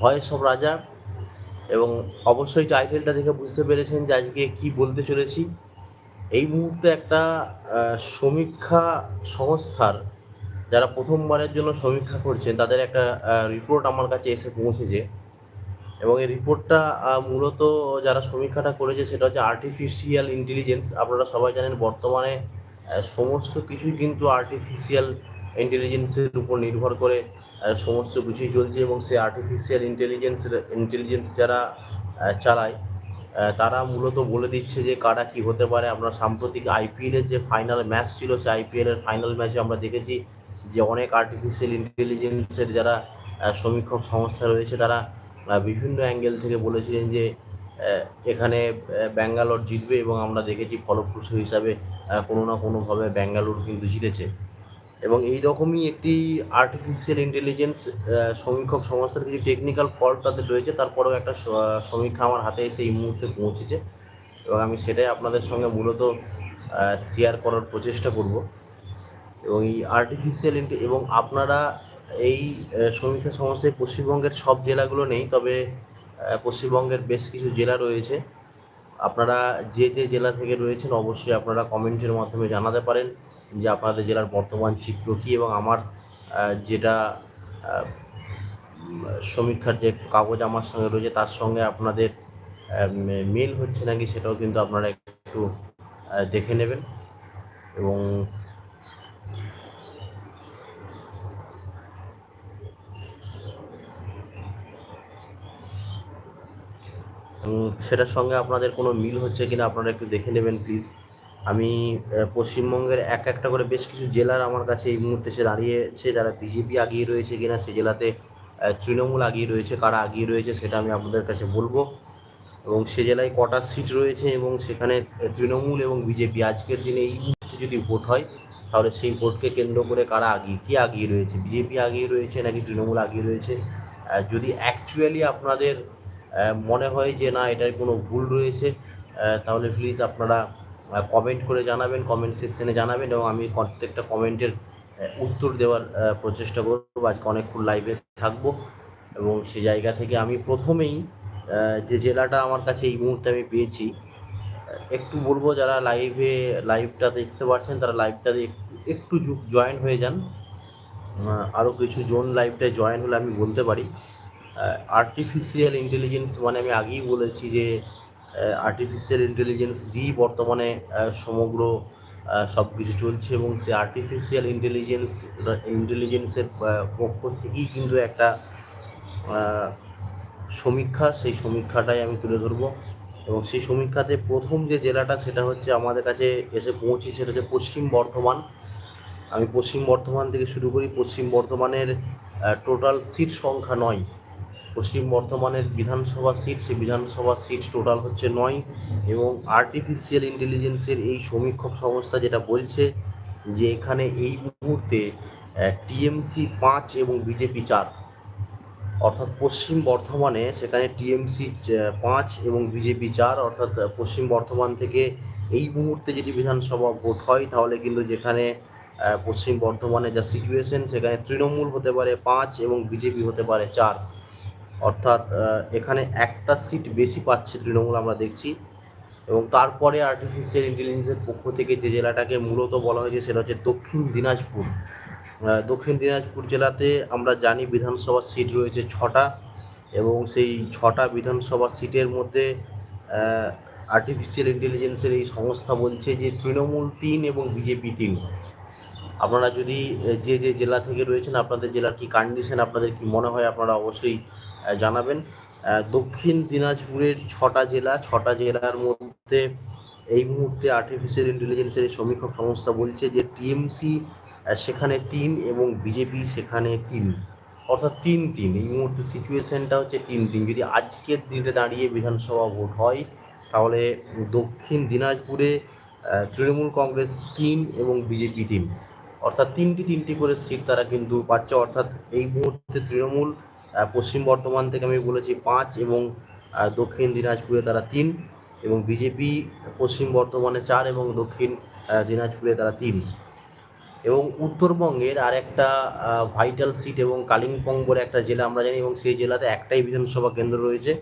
Voice of রাজা। এবং অবশ্যই টাইটেলটা দেখে বুঝতে পেরেছেন যে আজকে কি বলতে চলেছি। এই মুহূর্তে একটা সমীক্ষা সংস্থার যারা প্রথমবারের জন্য সমীক্ষা করছেন, তাদের একটা রিপোর্ট আমার কাছে এসে পৌঁছেছে। এবং এই রিপোর্টটা মূলত যারা সমীক্ষাটা করেছে, সেটা হচ্ছে আর্টিফিশিয়াল ইন্টেলিজেন্স আপনারা সবাই জানেন বর্তমানে সমস্ত কিছুই কিন্তু আর্টিফিশিয়াল ইন্টেলিজেন্সের উপর নির্ভর করে। সমস্ত কিছুই চলছে এবং সেই আর্টিফিশিয়াল ইন্টেলিজেন্স ইন্টেলিজেন্স যারা চালায় তারা মূলত বলে দিচ্ছে যে কারা কি হতে পারে। আমরা সাম্প্রতিক আইপিএলের যে ফাইনাল ম্যাচ ছিল, সেই আইপিএলের ফাইনাল ম্যাচে আমরা দেখেছি যে অনেক আর্টিফিশিয়াল ইন্টেলিজেন্সের যারা সমীক্ষক সংস্থা রয়েছে, তারা বিভিন্ন অ্যাঙ্গেল থেকে বলেছিলেন যে এখানে ব্যাঙ্গালোর জিতবে এবং আমরা দেখেছি ফলপ্রসূ হিসাবে কোনো না কোনোভাবে ব্যাঙ্গালোর কিন্তু জিতেছে। এবং এই রকমই একটি আর্টিফিশিয়াল ইন্টেলিজেন্স সমীক্ষক সংস্থার কিছু টেকনিক্যাল ফল্ট তাদের রয়েছে, তারপরেও একটা সমীক্ষা আমার হাতে এসে এই মুহূর্তে পৌঁছেছে এবং আমি সেটাই আপনাদের সঙ্গে মূলত শেয়ার করার প্রচেষ্টা করব। এবং এই আর্টিফিশিয়াল এবং আপনারা এই সমীক্ষা সংস্থায় পশ্চিমবঙ্গের সব জেলাগুলো নেই, তবে পশ্চিমবঙ্গের বেশ কিছু জেলা রয়েছে। আপনারা যে যে জেলা থেকে রয়েছেন, অবশ্যই আপনারা কমেন্টের মাধ্যমে জানাতে পারেন। যে আপনাদের জেলার বর্তমান চিত্র কী এবং আমার যেটা সমীক্ষার যে কাগজ আমার সঙ্গে রয়েছে তার সঙ্গে আপনাদের মেল হচ্ছে নাকি সেটাও কিন্তু আপনারা একটু দেখে নেবেন এবং সেটার সঙ্গে আপনাদের কোনো মিল হচ্ছে কিনা আপনারা একটু দেখে নেবেন প্লিজ আমি পশ্চিমবঙ্গের এক একটা করে বেশ কিছু জেলার আমার কাছে এই মুহূর্তে সে দাঁড়িয়েছে। যারা বিজেপি আগিয়ে রয়েছে কিনা, সে জেলাতে তৃণমূল আগিয়ে রয়েছে, কারা আগিয়ে রয়েছে সেটা আমি আপনাদের কাছে বলব। এবং সে জেলায় কটা সিট রয়েছে এবং সেখানে তৃণমূল এবং বিজেপি আজকের দিনে এই মুহূর্তে যদি ভোট হয়, তাহলে সেই ভোটকে কেন্দ্র করে কারা আগিয়ে, কে আগিয়ে রয়েছে? বিজেপি আগিয়ে রয়েছে নাকি তৃণমূল আগিয়ে রয়েছে? যদি অ্যাকচুয়ালি আপনাদের মনে হয় যে না, এটার কোনো ভুল রয়েছে তাহলে প্লিজ আপনারা কমেন্ট করে জানাবেন কমেন্ট সেকশনে জানাবেন এবং আমি প্রত্যেকটা কমেন্টের উত্তর দেওয়ার প্রচেষ্টা করব। আজকে অনেকক্ষণ লাইভে থাকব এবং সে জায়গা থেকে আমি প্রথমেই যে জেলাটা আমার কাছে এই মুহূর্তে আমি পেয়েছি একটু বলব যারা লাইভে লাইভটা দেখতে পাচ্ছেন তারা লাইভটাতে একটু জয়েন হয়ে যান। আরও কিছু জোন লাইভটায় জয়েন হলে আমি বলতে পারি। আর্টিফিশিয়াল ইন্টেলিজেন্স মানে আমি আগেই বলেছি যে আর্টিফিশিয়াল ইন্টেলিজেন্স দিয়েই বর্তমানে সমগ্র সব কিছু চলছে এবং সেই আর্টিফিশিয়াল ইন্টেলিজেন্স ইন্টেলিজেন্সের পক্ষ থেকেই কিন্তু একটা সমীক্ষা, সেই সমীক্ষাটাই আমি তুলে ধরবো। এবং সেই সমীক্ষাতে প্রথম যে জেলাটা, সেটা হচ্ছে আমাদের কাছে এসে পৌঁছে সেটা হচ্ছে পশ্চিম বর্ধমান। আমি পশ্চিম বর্ধমান থেকে শুরু করি। পশ্চিম বর্ধমানের টোটাল সিট সংখ্যা নয়। পশ্চিম বর্ধমানের বিধানসভা সিট, সেই বিধানসভা সিট টোটাল হচ্ছে নয় এবং আর্টিফিশিয়াল ইন্টেলিজেন্সের এই সমীক্ষক সংস্থা যেটা বলছে যে এখানে এই মুহূর্তে টিএমসি পাঁচ এবং বিজেপি চার। অর্থাৎ পশ্চিম বর্ধমানে সেখানে টিএমসি পাঁচ এবং বিজেপি চার, অর্থাৎ পশ্চিম বর্ধমান থেকে এই মুহূর্তে যদি বিধানসভা ভোট হয়, তাহলে কিন্তু যেখানে পশ্চিম বর্ধমানে যা সিচুয়েশন সেখানে তৃণমূল হতে পারে পাঁচ এবং বিজেপি হতে পারে চার। অর্থাৎ এখানে একটা সিট বেশি পাচ্ছে তৃণমূল আমরা দেখছি। এবং তারপরে আর্টিফিশিয়াল ইন্টেলিজেন্সের পক্ষ থেকে যে জেলাটাকে মূলত বলা হয়েছে সেটা হচ্ছে দক্ষিণ দিনাজপুর। দক্ষিণ দিনাজপুর জেলাতে আমরা জানি বিধানসভা সিট রয়েছে ছটা এবং সেই ছটা বিধানসভা সিটের মধ্যে আর্টিফিশিয়াল ইন্টেলিজেন্সের এই সংস্থা বলছে যে তৃণমূল তিন এবং বিজেপি তিন। আপনারা যদি যে যে জেলা থেকে রয়েছেন, আপনাদের জেলার কি কন্ডিশন আপনাদের কি মনে হয়, আপনারা অবশ্যই জানাবেন। দক্ষিণ দিনাজপুরের ছটা জেলা, ছটা জেলার মধ্যে এই মুহূর্তে আর্টিফিশিয়াল ইন্টেলিজেন্সের সমীক্ষক সংস্থা বলছে যে টিএমসি সেখানে তিন এবং বিজেপি সেখানে তিন। অর্থাৎ তিন তিন। এই মুহূর্তে সিচুয়েশনটা হচ্ছে তিন তিন। যদি আজকের দিনে দাঁড়িয়ে বিধানসভা ভোট হয়, তাহলে দক্ষিণ দিনাজপুরে তৃণমূল কংগ্রেস তিন এবং বিজেপি তিন। অর্থাৎ তিনটি তিনটি করে সিট তারা কিন্তু পাচ্ছে। অর্থাৎ এই মুহূর্তে তৃণমূল পশ্চিম বর্ধমান থেকে আমি বলেছি পাঁচ এবং দক্ষিণ দিনাজপুরে তারা তিন এবং বিজেপি পশ্চিম বর্ধমানে চার এবং দক্ষিণ দিনাজপুরে তারা তিন। এবং উত্তরবঙ্গের আর একটা ভাইটাল সিট এবং কালিম্পং বলে একটা জেলা আমরা জানি এবং সেই জেলাতে একটাই বিধানসভা কেন্দ্র রয়েছে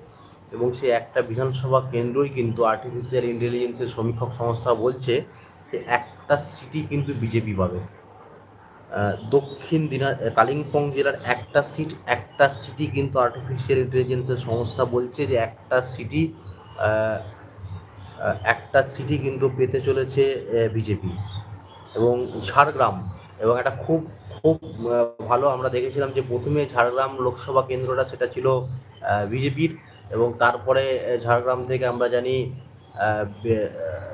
এবং সেই একটা বিধানসভা কেন্দ্রই কিন্তু আর্টিফিশিয়াল ইন্টেলিজেন্সের সমীক্ষক সংস্থা বলছে যে একটা সিটি কিন্তু বিজেপি পাবে। দক্ষিণ দিনা কালিম্পং জেলার একটা সিট একটা সিটি কিন্তু আর্টিফিশিয়াল ইন্টেলিজেন্সের সংস্থা বলছে যে একটা সিটি একটা সিটি কিন্তু পেতে চলেছে বিজেপি এবং ঝাড়গ্রাম এবং একটা খুব খুব ভালো আমরা দেখেছিলাম যে প্রথমে ঝাড়গ্রাম লোকসভা কেন্দ্রটা সেটা ছিল বিজেপির এবং তারপরে ঝাড়গ্রাম থেকে আমরা জানি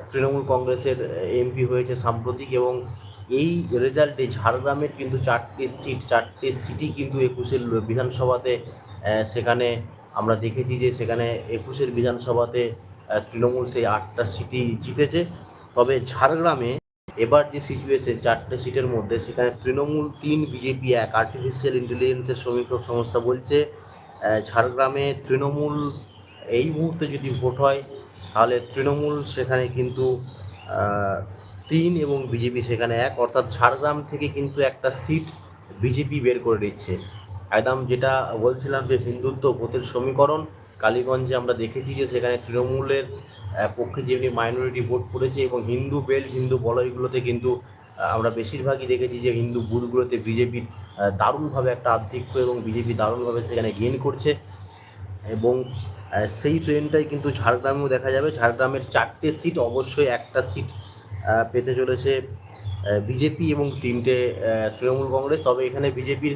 তৃণমূল কংগ্রেসের এমপি হয়েছে সাম্প্রতিক এবং এই রেজাল্টে ঝাড়গ্রামের কিন্তু চারটে সিট, চারটে সিটি কিন্তু একুশের বিধানসভাতে সেখানে আমরা দেখেছি যে সেখানে একুশের বিধানসভাতে তৃণমূল সেই আটটা সিটি জিতেছে। তবে ঝাড়গ্রামে এবার যে সিচুয়েশন চারটে সিটের মধ্যে সেখানে তৃণমূল তিন, বিজেপি এক আর্টিফিশিয়াল ইন্টেলিজেন্সের সমীক্ষক সংস্থা বলছে ঝাড়গ্রামে তৃণমূল এই মুহূর্তে যদি ভোট হয়, তাহলে তৃণমূল সেখানে কিন্তু তিন এবং বিজেপি সেখানে এক, অর্থাৎ ঝাড়গ্রাম থেকে কিন্তু একটা সিট বিজেপি বের করে দিচ্ছে। একদম যেটা বলছিলাম যে হিন্দুত্ব ভোটের সমীকরণ, কালীগঞ্জে আমরা দেখেছি যে সেখানে তৃণমূলের পক্ষে যেমনি মাইনরিটি ভোট পড়েছে এবং হিন্দু বেল্ট হিন্দু বলয়গুলোতে কিন্তু আমরা বেশিরভাগই দেখেছি যে হিন্দু বুথগুলোতে বিজেপির দারুণভাবে একটা আধিক্য এবং বিজেপি দারুণভাবে সেখানে গেইন করছে। এবং সেই ট্রেনটাই কিন্তু ঝাড়গ্রামেও দেখা যাবে। ঝাড়গ্রামের চারটে সিট, অবশ্যই একটা সিট পেতে চলেছে বিজেপি এবং তিনটে তৃণমূল কংগ্রেস। তবে এখানে বিজেপির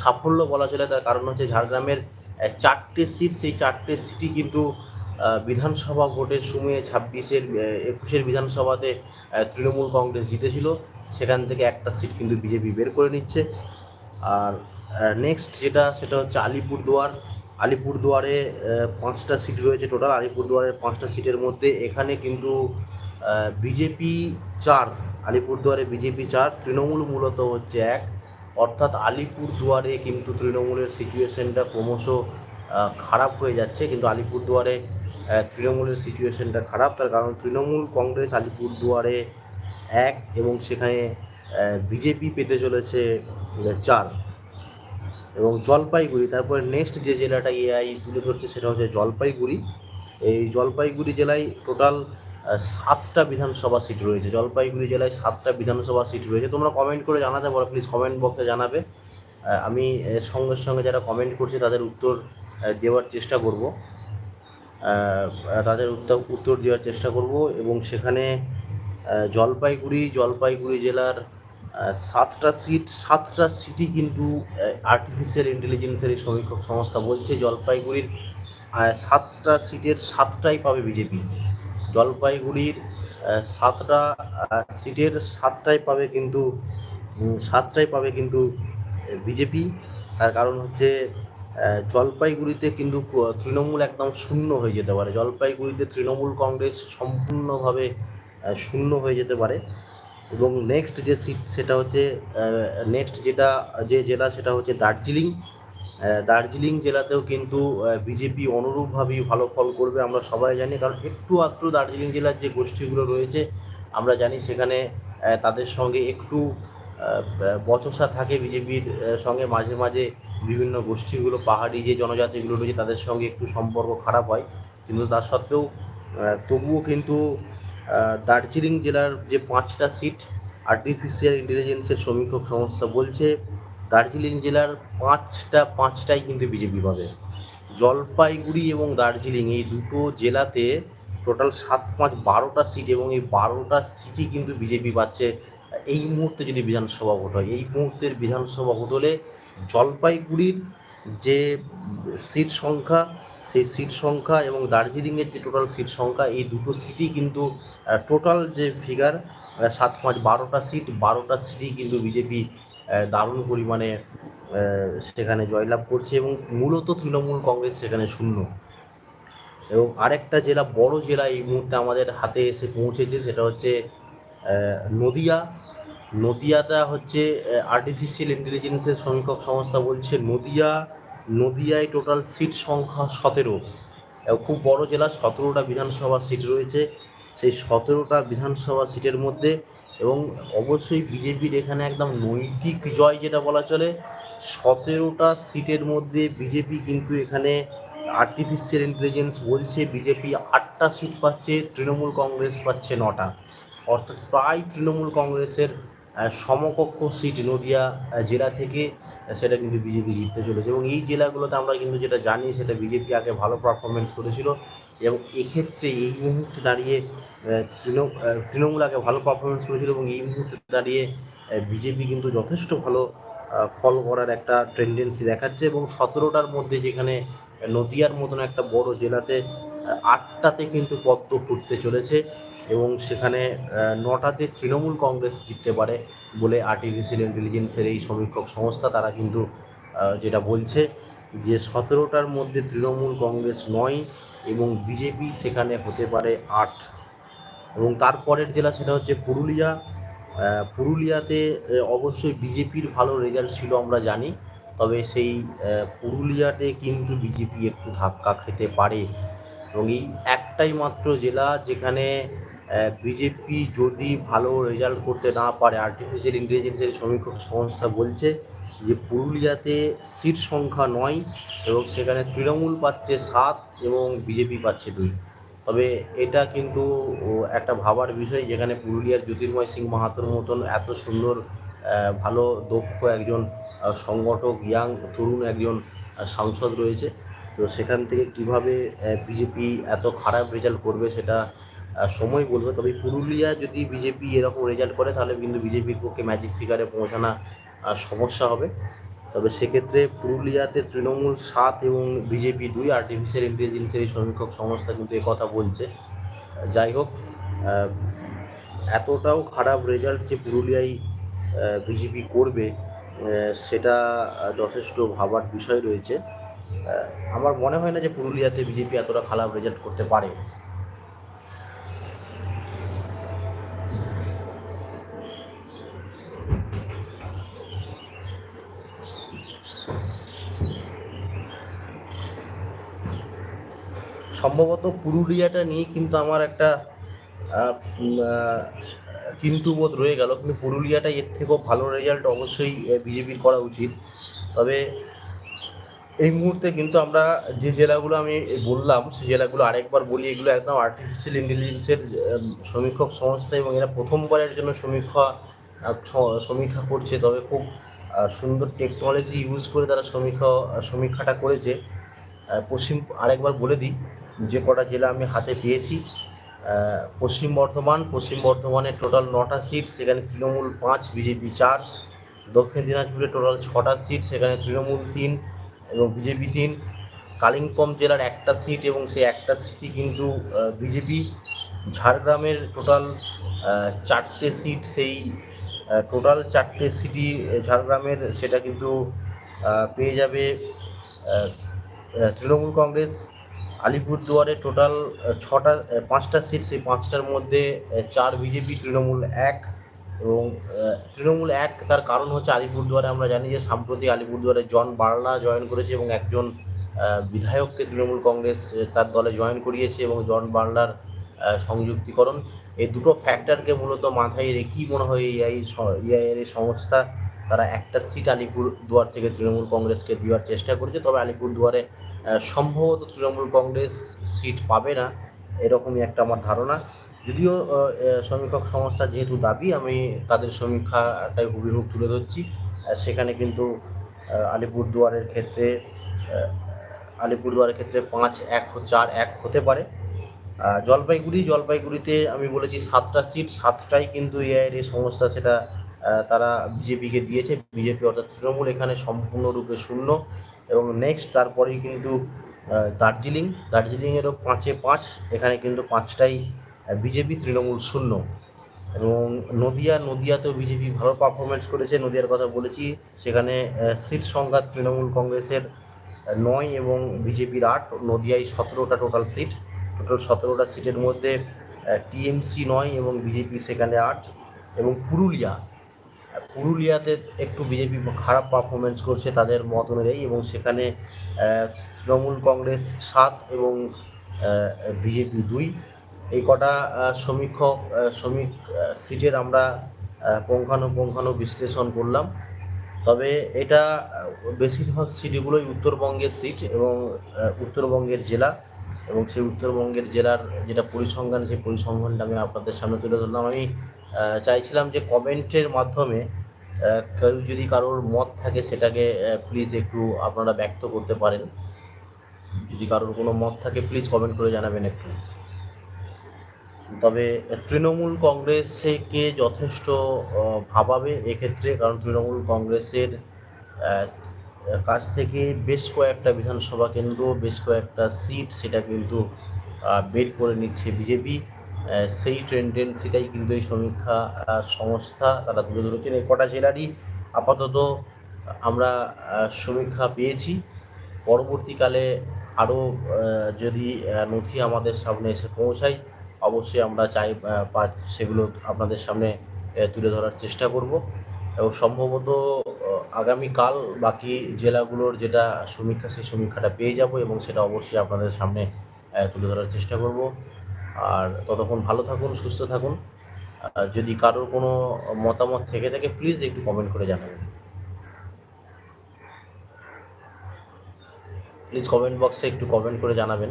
সাফল্য বলা চলে, তার কারণ হচ্ছে ঝাড়গ্রামের চারটে সিট। সেই চারটে সিটই কিন্তু বিধানসভা ভোটের সময়ে ছাব্বিশের একুশের বিধানসভাতে তৃণমূল কংগ্রেস জিতেছিল। সেখান থেকে একটা সিট কিন্তু বিজেপি বের করে নিচ্ছে। আর নেক্সট যেটা, সেটা হচ্ছে আলিপুরদুয়ার। আলিপুরদুয়ারে পাঁচটা সিট রয়েছে টোটাল আলিপুরদুয়ারের পাঁচটা সিটের মধ্যে এখানে কিন্তু বিজেপি চার, আলিপুরদুয়ারে বিজেপি চার, তৃণমূল মূলত হচ্ছে এক। অর্থাৎ আলিপুরদুয়ারে কিন্তু তৃণমূলের সিচুয়েশনটা ক্রমশ খারাপ হয়ে যাচ্ছে। কিন্তু আলিপুরদুয়ারে তৃণমূলের সিচুয়েশনটা খারাপ। তার কারণ তৃণমূল কংগ্রেস আলিপুরদুয়ারে এক এবং সেখানে বিজেপি পেতে চলেছে চার। এবং জলপাইগুড়ি, তারপরে নেক্সট যে জেলাটা এআই তুলে ধরছে সেটা হচ্ছে জলপাইগুড়ি। এই জলপাইগুড়ি জেলায় টোটাল সাতটা বিধানসভা সিট রয়েছে। জলপাইগুড়ি জেলায় সাতটা বিধানসভা সিট রয়েছে। তোমরা কমেন্ট করে জানাতে পারো প্লিজ কমেন্ট বক্সে জানাবে। আমি সঙ্গে সঙ্গে যারা কমেন্ট করছে, তাদের উত্তর দেওয়ার চেষ্টা করব। তাদের উত্তর উত্তর দেওয়ার চেষ্টা করব এবং সেখানে জলপাইগুড়ি জলপাইগুড়ি জেলার সাতটা সিট, সাতটা সিটি কিন্তু আর্টিফিশিয়াল ইন্টেলিজেন্সের এই সমীক্ষক সংস্থা বলছে। জলপাইগুড়ির সাতটা সিটের সাতটাই পাবে বিজেপি। জলপাইগুড়ির সাতটা সিটের সাতটাই পাবে কিন্তু সাতটাই পাবে কিন্তু বিজেপি। তার কারণ হচ্ছে জলপাইগুড়িতে কিন্তু তৃণমূল একদম শূন্য হয়ে যেতে পারে। জলপাইগুড়িতে তৃণমূল কংগ্রেস সম্পূর্ণভাবে শূন্য হয়ে যেতে পারে। এবং নেক্সট যে সিট সেটা হচ্ছে নেক্সট যেটা, যে জেলা, সেটা হচ্ছে দার্জিলিং। দার্জিলিং জেলাতেও কিন্তু বিজেপি অনুরূপভাবেই ভালো ফল করবে আমরা সবাই জানি। কারণ একটু আধটু দার্জিলিং জেলার যে গোষ্ঠীগুলো রয়েছে, আমরা জানি সেখানে তাদের সঙ্গে একটু বচসা থাকে বিজেপির সঙ্গে মাঝে মাঝে বিভিন্ন গোষ্ঠীগুলো, পাহাড়ি যে জনজাতিগুলো রয়েছে তাদের সঙ্গে একটু সম্পর্ক খারাপ হয়। কিন্তু তা সত্ত্বেও তবুও কিন্তু দার্জিলিং জেলার যে পাঁচটা সিট আর্টিফিশিয়াল ইন্টেলিজেন্সের সমীক্ষক সংস্থা বলছে দার্জিলিং জেলার পাঁচটা, পাঁচটাই কিন্তু বিজেপি পাবে। জলপাইগুড়ি এবং দার্জিলিং এই দুটো জেলাতে টোটাল সাত, পাঁচ, বারোটা সিট এবং এই বারোটা সিটই কিন্তু বিজেপি পাচ্ছে। এই মুহূর্তে যদি বিধানসভা ভোট হয়, এই মুহূর্তের বিধানসভা ভোট হলে জলপাইগুড়ির যে সিট সংখ্যা, সেই সিট সংখ্যা এবং দার্জিলিংয়ের যে টোটাল সিট সংখ্যা, এই দুটো সিটই কিন্তু টোটাল যে ফিগার সাত পাঁচ বারোটা সিট, বারোটা সিটই কিন্তু বিজেপি দারুণ পরিমাণে সেখানে জয়লাভ করছে এবং মূলত তৃণমূল কংগ্রেস সেখানে শূন্য। এবং আরেকটা জেলা, বড় জেলা এই মুহূর্তে আমাদের হাতে এসে পৌঁছেছে, সেটা হচ্ছে নদিয়া। নদিয়াটা হচ্ছে আর্টিফিশিয়াল ইন্টেলিজেন্সের সংখ্যক সংস্থা বলছে নদিয়া, নদিয়ায় টোটাল সিট সংখ্যা সতেরো। খুব বড় জেলা, সতেরোটা বিধানসভা সিট রয়েছে। সেই সতেরোটা বিধানসভা সিটের মধ্যে এবং অবশ্যই বিজেপির এখানে একদম নৈতিক জয় যেটা বলা চলে, সতেরোটা সিটের মধ্যে বিজেপি কিন্তু এখানে আর্টিফিশিয়াল ইন্টেলিজেন্স বলছে, বিজেপি আটটা সিট পাচ্ছে, তৃণমূল কংগ্রেস পাচ্ছে নটা। অর্থাৎ প্রায় তৃণমূল কংগ্রেসের সমকক্ষ সিট নদিয়া জেলা থেকে সেটা কিন্তু বিজেপি জিততে চলেছে। এবং এই জেলাগুলোতে আমরা কিন্তু যেটা জানি, সেটা বিজেপি আগে ভালো পারফরমেন্স করেছিল। এবং এক্ষেত্রে এই মুহূর্তে দাঁড়িয়ে আহ, তৃণ তৃণমূল আগে ভালো পারফরমেন্স করেছিল এবং এই মুহূর্তে দাঁড়িয়ে বিজেপি কিন্তু যথেষ্ট ভালো ফল করার একটা টেন্ডেন্সি দেখাচ্ছে এবং সতেরোটার মধ্যে যেখানে নদিয়ার মতন একটা বড় জেলাতে আটটাতে কিন্তু পদ্ম ফুটতে চলেছে এবং সেখানে নটাতে তৃণমূল কংগ্রেস জিততে পারে বলে আর্টিফিশিয়াল ইন্টেলিজেন্সের এই সমীক্ষক সংস্থা তারা কিন্তু যেটা বলছে যে সতেরোটার মধ্যে তৃণমূল কংগ্রেস নয় এবং বিজেপি সেখানে হতে পারে আট। এবং তারপরের জেলা সেটা হচ্ছে পুরুলিয়া। পুরুলিয়াতে অবশ্যই বিজেপির ভালো রেজাল্ট ছিল আমরা জানি। তবে সেই পুরুলিয়াতে কিন্তু বিজেপি একটু ধাক্কা খেতে পারে। এবং এই একটাই মাত্র জেলা যেখানে বিজেপি যদি ভালো রেজাল্ট করতে না পারে আর্টিফিশিয়াল ইন্টেলিজেন্সের সমীক্ষক সংস্থা বলছে যে পুরুলিয়াতে সিট সংখ্যা নয় এবং সেখানে তৃণমূল পাচ্ছে সাত এবং বিজেপি পাচ্ছে দুই। তবে এটা কিন্তু একটা ভাবার বিষয় যেখানে পুরুলিয়ার জ্যোতির্ময় সিং মাহাতোর মতন এত সুন্দর ভালো, দক্ষ একজন সংগঠক ইয়াং তরুণ একজন সাংসদ রয়েছে। তো সেখান থেকে কীভাবে বিজেপি এত খারাপ রেজাল্ট করবে সেটা সময় বলবে। তবে পুরুলিয়া যদি বিজেপি এরকম রেজাল্ট করে, তাহলে কিন্তু বিজেপির পক্ষে ম্যাজিক ফিগারে পৌঁছানো সমস্যা হবে। তবে সেক্ষেত্রে পুরুলিয়াতে তৃণমূল সাত এবং বিজেপি দুই আর্টিফিশিয়াল ইন্টেলিজেন্সের এই সমীক্ষক সংস্থা কিন্তু কথা বলছে। যাই হোক এতটাও খারাপ রেজাল্ট যে পুরুলিয়ায় বিজেপি করবে সেটা যথেষ্ট ভাবার বিষয় রয়েছে। আমার মনে হয় না যে পুরুলিয়াতে বিজেপি এতটা খারাপ রেজাল্ট করতে পারে। সম্ভবত পুরুলিয়াটা নিয়ে কিন্তু আমার একটা কিন্তু বোধ রয়ে গেল। কিন্তু পুরুলিয়াটা এর থেকেও ভালো রেজাল্ট অবশ্যই বিজেপির করা উচিত। তবে এই মুহূর্তে কিন্তু আমরা যে জেলাগুলো আমি বললাম সেই জেলাগুলো আরেকবার বলি, এগুলো একদম আর্টিফিশিয়াল ইন্টেলিজেন্সের সমীক্ষক সংস্থা এবং এরা প্রথমবারের জন্য সমীক্ষা সমীক্ষা করছে। তবে খুব সুন্দর টেকনোলজি ইউজ করে তারা সমীক্ষা সমীক্ষাটা করেছে। পশ্চিম, আরেকবার বলে দিই যে কটা জেলা আমি হাতে পেয়েছি পশ্চিম বর্ধমান, পশ্চিম বর্ধমানের টোটাল নটা সিট সেখানে তৃণমূল পাঁচ, বিজেপি চার, দক্ষিণ দিনাজপুরে টোটাল ছটা সিট সেখানে তৃণমূল তিন এবং বিজেপি তিন। কালিম্পং জেলার একটা সিট এবং সেই একটা সিটই কিন্তু বিজেপি। ঝাড়গ্রামের টোটাল চারটে সিট সেই টোটাল চারটে সিটি ঝাড়গ্রামের, সেটা কিন্তু পেয়ে যাবে তৃণমূল কংগ্রেস। আলিপুরদুয়ারে টোটাল ছটা পাঁচটা সিট সেই পাঁচটার মধ্যে চার বিজেপি, তৃণমূল এক এবং তৃণমূল এক, তার কারণ হচ্ছে আলিপুরদুয়ারে আমরা জানি যে সাম্প্রতিক আলিপুরদুয়ারে জন বার্লা জয়েন করেছে এবং একজন বিধায়ককে তৃণমূল কংগ্রেস তার দলে জয়েন করিয়েছে এবং জন বার্লার সংযুক্তিকরণ। এই দুটো ফ্যাক্টরকে মূলত মাথায় রেখেই মনে হয় এআই এআইয়ের এই সংস্থা, তারা একটা সিট আলিপুর দুয়ার থেকে তৃণমূল কংগ্রেসকে দেওয়ার চেষ্টা করেছে। তবে আলিপুর দুয়ারে সম্ভবত তৃণমূল কংগ্রেস সিট পাবে না, এরকমই একটা আমার ধারণা। যদিও সমীক্ষক সংস্থা যেহেতু দাবি, আমি তাদের সমীক্ষাটাই হুবহু তুলে ধরছি। সেখানে কিন্তু আলিপুরদুয়ারের ক্ষেত্রে আলিপুরদুয়ারের ক্ষেত্রে পাঁচ এক চার এক হতে পারে। জলপাইগুড়ি, জলপাইগুড়িতে আমি বলেছি সাতটা সিট, সাতটাই কিন্তু এআইয়ের এই সংস্থা সেটা তারা বিজেপিকে দিয়েছে। বিজেপি অর্থাৎ তৃণমূল এখানে সম্পূর্ণরূপে শূন্য। এবং নেক্সট তারপরেই কিন্তু দার্জিলিং। দার্জিলিংয়েরও পাঁচে পাঁচ, এখানে কিন্তু পাঁচটাই বিজেপি তৃণমূল শূন্য। এবং নদিয়া, নদিয়াতেও বিজেপি ভালো পারফরমেন্স করেছে। নদিয়ার কথা বলেছি, সেখানে সিট সংখ্যা তৃণমূল কংগ্রেসের নয় এবং বিজেপির আট। নদিয়ায় সতেরোটা টোটাল সিট টোটাল সতেরোটা সিটের মধ্যে টিএমসি নয় এবং বিজেপি সেখানে আট। এবং পুরুলিয়া পুরুলিয়াতে একটু বিজেপি খারাপ পারফরমেন্স করছে তাদের মত অনুযায়ী এবং সেখানে তৃণমূল কংগ্রেস সাত এবং বিজেপি দুই। এই কটা সমীক্ষক শ্রমিক সিটের আমরা পুঙ্খানুপুঙ্খানু বিশ্লেষণ করলাম। তবে এটা বেশিরভাগ সিটিগুলোই উত্তরবঙ্গের সিট এবং উত্তরবঙ্গের জেলা এবং সেই উত্তরবঙ্গের জেলার যেটা পরিসংখ্যান, সেই পরিসংখ্যানটা আমি আপনাদের সামনে তুলে ধরলাম। আমি চাইছিলাম যে কমেন্টের মাধ্যমে কেউ যদি কারোর মত থাকে সেটাকে প্লিজ একটু আপনারা ব্যক্ত করতে পারেন। যদি কারোর কোনো মত থাকে প্লিজ কমেন্ট করে জানাবেন একটু। তবে তৃণমূল কংগ্রেসকে যথেষ্ট ভাবাবে এক্ষেত্রে? কারণ তৃণমূল কংগ্রেসের কাছ থেকে বেশ কয়েকটা বিধানসভা কেন্দ্র, বেশ কয়েকটা সিট সেটা কিন্তু বের করে নিচ্ছে বিজেপি। সেই টেন্ডেন্সিটাই কিন্তু এই সমীক্ষা সংস্থা তারা তুলে ধরেছেন। এই কটা জেলারই আপাতত আমরা সমীক্ষা পেয়েছি। পরবর্তীকালে আরও যদি নথি আমাদের সামনে এসে পৌঁছায়, অবশ্যই আমরা চাই সেগুলো আপনাদের সামনে তুলে ধরার চেষ্টা করব। এবং সম্ভবত আগামীকাল বাকি জেলাগুলোর যেটা সমীক্ষা, সেই সমীক্ষাটা পেয়ে যাব এবং সেটা অবশ্যই আপনাদের সামনে তুলে ধরার চেষ্টা করব। আর ততক্ষণ ভালো থাকুন, সুস্থ থাকুন। যদি কারোর কোনো মতামত থেকে থাকে প্লিজ একটু কমেন্ট করে জানাবেন। প্লিজ কমেন্ট বক্সে একটু কমেন্ট করে জানাবেন।